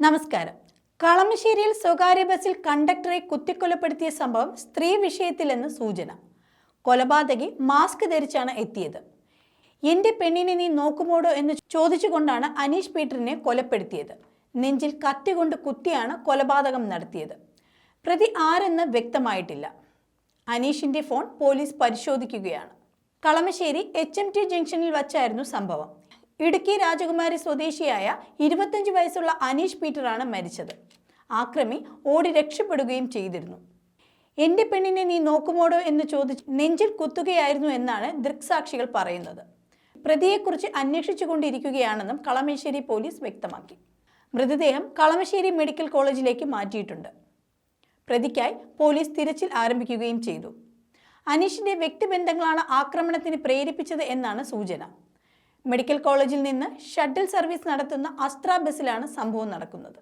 നമസ്കാരം. കളമശ്ശേരിയിൽ സ്വകാര്യ ബസ്സിൽ കണ്ടക്ടറെ കുത്തിക്കൊലപ്പെടുത്തിയ സംഭവം സ്ത്രീ വിഷയത്തിലെന്ന് സൂചന. കൊലപാതകി മാസ്ക് ധരിച്ചാണ് എത്തിയത്. എന്റെ പെണ്ണിനെ നീ നോക്കുമോടോ എന്ന് ചോദിച്ചുകൊണ്ടാണ് അനീഷ് പീറ്ററിനെ കൊലപ്പെടുത്തിയത്. നെഞ്ചിൽ കത്തി കൊണ്ട് കുത്തിയാണ് കൊലപാതകം നടത്തിയത്. പ്രതി ആരെന്ന് വ്യക്തമായിട്ടില്ല. അനീഷിന്റെ ഫോൺ പോലീസ് പരിശോധിക്കുകയാണ്. കളമശ്ശേരി എച്ച് എം ടി ജംഗ്ഷനിൽ വച്ചായിരുന്നു സംഭവം. ഇടുക്കി രാജകുമാരി സ്വദേശിയായ ഇരുപത്തഞ്ച് വയസ്സുള്ള അനീഷ് പീറ്ററാണ് മരിച്ചത്. ആക്രമി ഓടി രക്ഷപ്പെടുകയും ചെയ്തിരുന്നു. എന്റെ പെണ്ണിനെ നീ നോക്കുമോടോ എന്ന് ചോദിച്ച് നെഞ്ചിൽ കുത്തുകയായിരുന്നു എന്നാണ് ദൃക്സാക്ഷികൾ പറയുന്നത്. പ്രതിയെക്കുറിച്ച് അന്വേഷിച്ചുകൊണ്ടിരിക്കുകയാണെന്നും കളമശ്ശേരി പോലീസ് വ്യക്തമാക്കി. മൃതദേഹം കളമശ്ശേരി മെഡിക്കൽ കോളേജിലേക്ക് മാറ്റിയിട്ടുണ്ട്. പ്രതിക്കായി പോലീസ് തിരച്ചിൽ ആരംഭിക്കുകയും ചെയ്തു. അനീഷിന്റെ വ്യക്തിബന്ധങ്ങളാണ് ആക്രമണത്തിന് പ്രേരിപ്പിച്ചത് എന്നാണ് സൂചന. മെഡിക്കൽ കോളേജിൽ നിന്ന് ഷട്ടിൽ സർവീസ് നടത്തുന്ന അസ്ത്ര ബസ്സിലാണ് സംഭവം നടക്കുന്നത്.